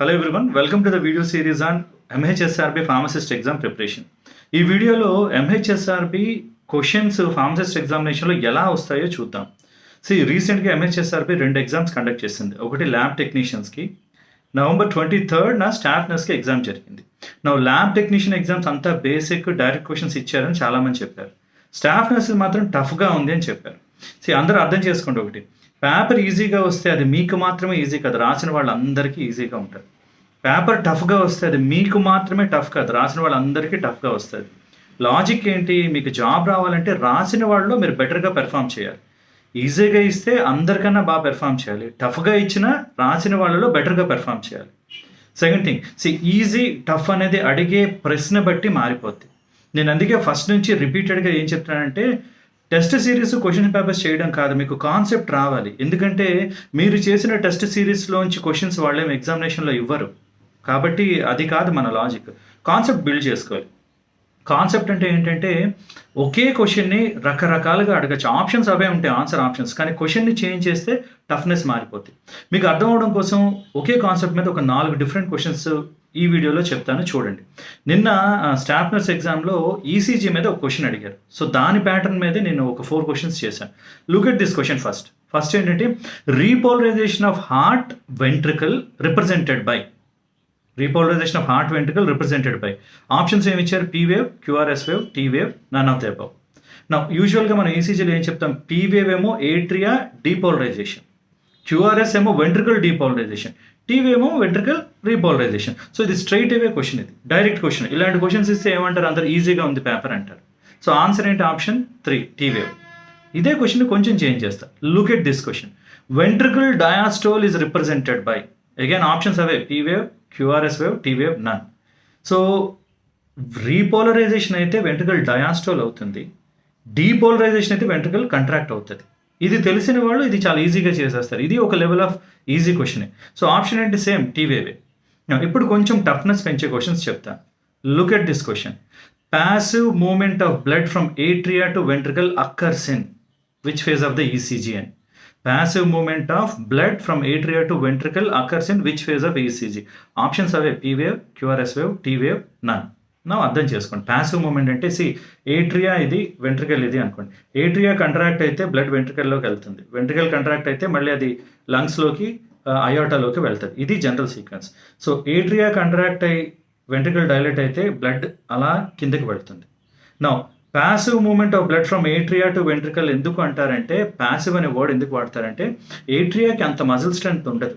Hello everyone welcome to the video series on MHSRB pharmacist exam preparation ఈ వీడియోలో MHSRB questions pharmacist ఎగ్జామినేషన్లో ఎలా వస్తాయో చూద్దాం. సి రీసెంట్గా ఎంహెచ్ఎస్ఆర్బి రెండు ఎగ్జామ్స్ కండక్ట్ చేసింది. ఒకటి ల్యాబ్ టెక్నీషియన్స్కి నవంబర్ ట్వంటీ థర్డ్ నా స్టాఫ్ నర్స్కి ఎగ్జామ్ జరిగింది. నా ల్యాబ్ టెక్నీషియన్ ఎగ్జామ్స్ అంతా బేసిక్ డైరెక్ట్ క్వశ్చన్స్ ఇచ్చారని చాలామంది చెప్పారు. స్టాఫ్ నర్స్ మాత్రం టఫ్గా ఉంది అని చెప్పారు. సి అందరూ అర్థం చేసుకోండి ఒకటి. పేపర్ ఈజీగా వస్తే అది మీకు మాత్రమే ఈజీ కాదు. రాసిన వాళ్ళందరికీ ఈజీగా ఉంటుంది. పేపర్ టఫ్గా వస్తే అది మీకు మాత్రమే టఫ్ కాదు. రాసిన వాళ్ళందరికీ టఫ్గా వస్తుంది. లాజిక్ ఏంటి? మీకు జాబ్ రావాలంటే రాసిన వాళ్ళు మీరు బెటర్గా పెర్ఫామ్ చేయాలి. ఈజీగా ఇస్తే అందరికన్నా బాగా పెర్ఫామ్ చేయాలి. టఫ్గా ఇచ్చినా రాసిన వాళ్ళలో బెటర్గా పెర్ఫామ్ చేయాలి. Second thing see easy tough అనేది అడిగే ప్రశ్న బట్టి మారిపోద్ది. నేను అందుకే ఫస్ట్ నుంచి రిపీటెడ్గా ఏం చెప్తానంటే టెస్ట్ సిరీస్ క్వశ్చన్ పేపర్స్ చేయడం కాదు మీకు కాన్సెప్ట్ రావాలి. ఎందుకంటే మీరు చేసిన టెస్ట్ సిరీస్లోంచి క్వశ్చన్స్ వాళ్ళేం ఎగ్జామినేషన్లో ఇవ్వరు. కాబట్టి అది కాదు మన లాజిక్. కాన్సెప్ట్ బిల్డ్ చేసుకోవాలి. కాన్సెప్ట్ అంటే ఏంటంటే ఒకే క్వశ్చన్ని రకరకాలుగా అడగచ్చు. ఆప్షన్స్ అవే ఉంటాయి ఆన్సర్ ఆప్షన్స్. కానీ క్వశ్చన్ని చేంజ్ చేస్తే టఫ్నెస్ మారిపోతుంది మీకు అర్థం అవడం కోసం ఒకే కాన్సెప్ట్ మీద ఒక నాలుగు డిఫరెంట్ క్వశ్చన్స్ ఈ వీడియోలో చెప్తాను చూడండి. నిన్న స్టాఫ్నర్స్ ఎగ్జామ్లో ఈసీజీ మీద ఒక క్వశ్చన్ అడిగారు. సో దాని ప్యాటర్న్ మీదే నేను ఒక ఫోర్ క్వశ్చన్స్ చేశాను. Look at this question first first ఏంటంటే repolarization of heart ventricle represented by repolarization of heart ventricle represented by options ఏమి ఇచ్చారు? P wave QRS wave T wave none of the above నా యూజువల్గా మనం ఈసీజీలో ఏం చెప్తాం? పీ వేవ్ ఏమో ఏట్రియా డీపోలరైజేషన్ క్యూఆర్ఎస్ ఏమో వెంట్రికల్ డీపోలరైజేషన్ టీవీ ఏమో వెంట్రికల్ రీపోలరైజేషన్ సో ఇది స్ట్రైట్ అవే క్వశ్చన్ ఇది. డైరెక్ట్ క్వశ్చన్ ఇలాంటి క్వశ్చన్స్ ఇస్తే ఏమంటారు? అందరు ఈజీగా ఉంది పేపర్ అంటారు. సో ఆన్సర్ ఏంటి? ఆప్షన్ త్రీ టీవీ ఇదే క్వశ్చన్ కొంచెం చేంజ్ చేస్తా. Look at this question ventricle diastole is represented by again options away. T wave QRS wave T wave none so repolarization అయితే వెంట్రికల్ డయాస్టోల్ అవుతుంది. Depolarization అయితే ventricle contract అవుతుంది. ఇది తెలిసిన వాళ్ళు ఇది చాలా ఈజీగా చేసేస్తారు. ఇది ఒక level of easy question so option అంటే సేమ్ టీవేవే ఇప్పుడు కొంచెం టఫ్నెస్ పెంచే క్వశ్చన్స్ చెప్తాను look at this question passive movement of blood from atria to ventricle occurs in which phase of the ECG అని passive movement of blood from atria to ventricle occurs in which phase of ECG options away P wave QRS wave T wave none నా అర్థం చేసుకోండి. Passive movement అంటే C atria ఇది ventricle ఇది అనుకోండి. Atria contract అయితే blood వెంట్రికల్లోకి వెళ్తుంది. వెంట్రికల్ కంట్రాక్ట్ అయితే మళ్ళీ అది లంగ్స్లోకి అయోటాలోకి వెళ్తుంది. ఇది general sequence so atria contract అయి వెంట్రికల్ డైలెట్ అయితే బ్లడ్ అలా కిందకి వెళ్తుంది నా passive movement of blood from atria to ventricle ఎందుకు అంటారంటే ప్యాసివ్ అనే వర్డ్ ఎందుకు వాడతారంటే ఏట్రియాకి అంత మజిల్ స్ట్రెంత్ ఉండదు.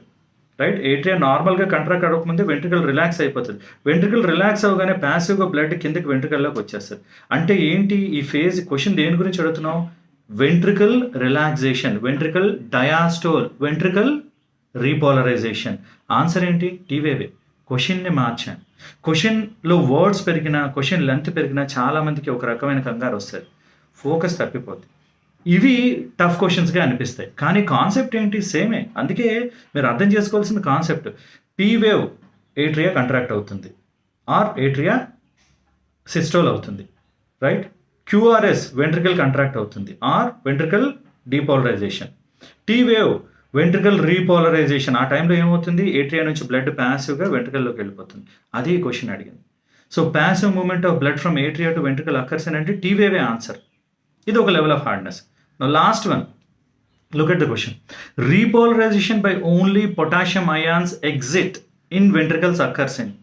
రైట్ ఏట్రియా నార్మల్గా కంట్రాక్ట్ అడగకముందే వెంట్రికల్ రిలాక్స్ అయిపోతుంది. వెంట్రికల్ రిలాక్స్ అవగానే ప్యాసివ్గా బ్లడ్ కిందకి వెంట్రికల్లోకి వచ్చేస్తుంది. అంటే ఏంటి ఈ ఫేజ్ క్వశ్చన్ దేని గురించి అడుగుతున్నాం ventricle relaxation ventricle diastole ventricle repolarization answer ఏంటి? టీవేవే క్వశ్చన్ని మార్చాను. క్వశ్చన్లో వర్డ్స్ పెరిగినా క్వశ్చన్ లెంత్ పెరిగినా చాలామందికి ఒక రకమైన కంగారు వస్తుంది. ఫోకస్ తప్పిపోద్ది. ఇవి టఫ్ క్వశ్చన్స్గా అనిపిస్తాయి. కానీ కాన్సెప్ట్ ఏంటి? సేమే అందుకే మీరు అర్థం చేసుకోవాల్సిన concept P wave atria contract అవుతుంది. ఆర్ ఏట్రియా సిస్టోల్ అవుతుంది. రైట్ క్యూఆర్ఎస్ వెంట్రికల్ కంట్రాక్ట్ అవుతుంది. Or ventricle depolarization T wave ventricle repolarization ఆ టైంలో ఏమవుతుంది? ఏట్రియా నుంచి బ్లడ్ ప్యాసివ్గా వెంట్రికల్లోకి వెళ్ళిపోతుంది. అదే క్వశ్చన్ అడిగింది. So passive movement of blood from atria to ventricle అక్కర్సన్ అంటే టీవేవే ఆన్సర్ ఇది ఒక level of hardness last one look at the question repolarization by only potassium ions exit in ventricles occurs in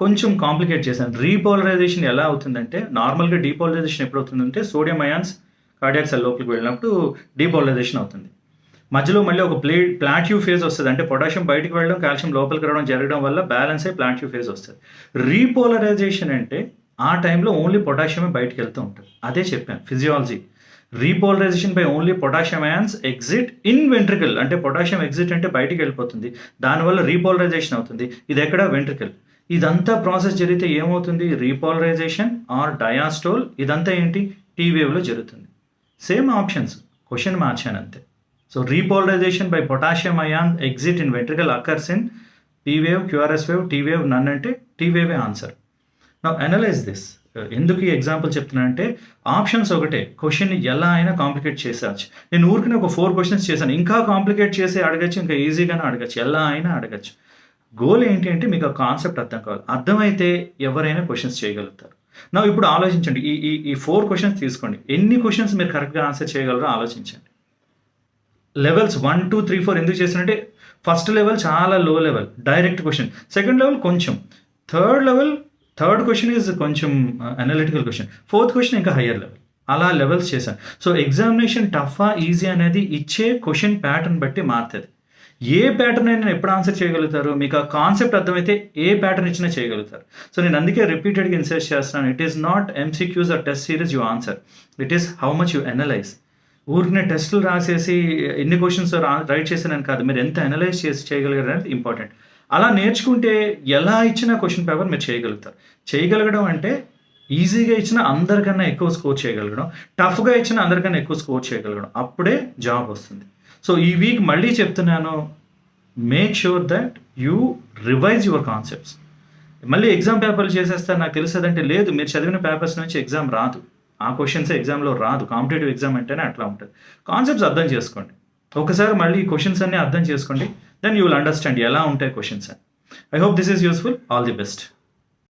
కొంచెం complicate చేశాను. Repolarization ఎలా అవుతుందంటే నార్మల్గా depolarisation ఎప్పుడు అవుతుందంటే సోడియం అయాన్స్ కార్డియాక్ సెల్ లోపలికి వెళ్ళినప్పుడు డీపోలరైజేషన్ అవుతుంది. మధ్యలో మళ్ళీ ఒక ప్లే ప్లాట్యూ ఫేజ్ వస్తుంది. అంటే పొటాషియం బయటికి వెళ్ళడం కాల్షియం లోపలికి రావడం జరగడం వల్ల బ్యాలెన్స్ అయ్యి ప్లాట్యూ ఫేజ్ వస్తుంది. రీపోలరైజేషన్ అంటే ఆ టైంలో ఓన్లీ పొటాషియమే బయటకు వెళ్తూ ఉంటుంది. అదే చెప్పాను physiology repolarization by only potassium ions exit in ventricle అంటే పొటాషియం ఎగ్జిట్ అంటే బయటికి వెళ్ళిపోతుంది. దానివల్ల రీపోలరైజేషన్ అవుతుంది. ఇది ఎక్కడ? వెంట్రికల్ ఇదంతా ప్రాసెస్ జరిగితే ఏమవుతుంది? రీపోలరైజేషన్ ఆర్ డయాస్టోల్ ఇదంతా ఏంటి? టీ వేవ్లో జరుగుతుంది. సేమ్ ఆప్షన్స్ క్వశ్చన్ మార్చాను అంతే so repolarization by potassium ion exit in ventricle occurs in P wave QRS wave T wave none అంటే టీ వేవే ఆన్సర్ నా అనలైజ్ దిస్ ఎందుకు ఈ ఎగ్జాంపుల్ చెప్తున్నానంటే ఆప్షన్స్ ఒకటే. క్వశ్చన్ ఎలా అయినా కాంప్లికేట్ చేసేయచ్చు. నేను ఊరికనే ఒక ఫోర్ క్వశ్చన్స్ చేశాను. ఇంకా కాంప్లికేట్ చేసి అడగచ్చు ఇంకా ఈజీగానే అడగచ్చు. ఎలా అయినా అడగచ్చు. గోల్ ఏంటి అంటే మీకు ఆ కాన్సెప్ట్ అర్థం కావాలి. అర్థమైతే ఎవరైనా క్వశ్చన్స్ చేయగలుగుతారు. నా ఇప్పుడు ఆలోచించండి. ఈ ఈ ఈ ఫోర్ క్వశ్చన్స్ తీసుకోండి. ఎన్ని క్వశ్చన్స్ మీరు కరెక్ట్గా ఆన్సర్ చేయగలరో ఆలోచించండి. Levels one two three four ఎందుకు చేశానంటే ఫస్ట్ లెవెల్ చాలా low level direct question second level కొంచెం. Third level third question is కొంచెం అనలిటికల్ క్వశ్చన్ ఫోర్త్ క్వశ్చన్ ఇంకా హయ్యర్ లెవెల్ అలా లెవెల్స్ చేశాను. సో ఎగ్జామినేషన్ టఫా ఈజీ అనేది ఇచ్చే క్వశ్చన్ ప్యాటర్న్ బట్టి మారుతుంది. ఏ ప్యాటర్న్ అయినా ఎప్పుడు ఆన్సర్ చేయగలుగుతారు? మీకు ఆ కాన్సెప్ట్ అర్థమైతే ఏ ప్యాటర్న్ ఇచ్చినా చేయగలుగుతారు. సో నేను అందుకే రిపీటెడ్గా ఇన్సర్ట్ చేస్తున్నాను. It is not MCQs or test series you answer it is how much you analyse ఊరికనే టెస్టులు రాసేసి ఎన్ని క్వశ్చన్స్ రైట్ చేశానని కాదు. మీరు ఎంత అనలైజ్ చేసి చేయగలిగారు అనేది ఇంపార్టెంట్ అలా నేర్చుకుంటే ఎలా ఇచ్చిన క్వశ్చన్ పేపర్ మీరు చేయగలుగుతారు. చేయగలగడం అంటే ఈజీగా ఇచ్చిన అందరికన్నా ఎక్కువ స్కోర్ చేయగలగడం. టఫ్గా ఇచ్చిన అందరికన్నా ఎక్కువ స్కోర్ చేయగలగడం. అప్పుడే జాబ్ వస్తుంది. సో ఈ వీక్ మళ్ళీ చెప్తున్నాను make sure that you revise your concepts మళ్ళీ ఎగ్జామ్ పేపర్లు చేసేస్తారు నాకు తెలిసేదంటే లేదు మీరు చదివిన పేపర్స్ నుంచి ఎగ్జామ్ రాదు. ఆ క్వశ్చన్స్ ఎగ్జామ్లో రాదు. కాంపిటేటివ్ ఎగ్జామ్ అంటేనే అట్లా ఉంటుంది. కాన్సెప్ట్స్ అర్థం చేసుకోండి. ఒకసారి మళ్ళీ ఈ క్వశ్చన్స్ అన్నీ అర్థం చేసుకోండి. దెన్ యూ విల్ అండర్స్టాండ్ ఎలా ఉంటాయి క్వశ్చన్స్ అని I hope this is useful all the best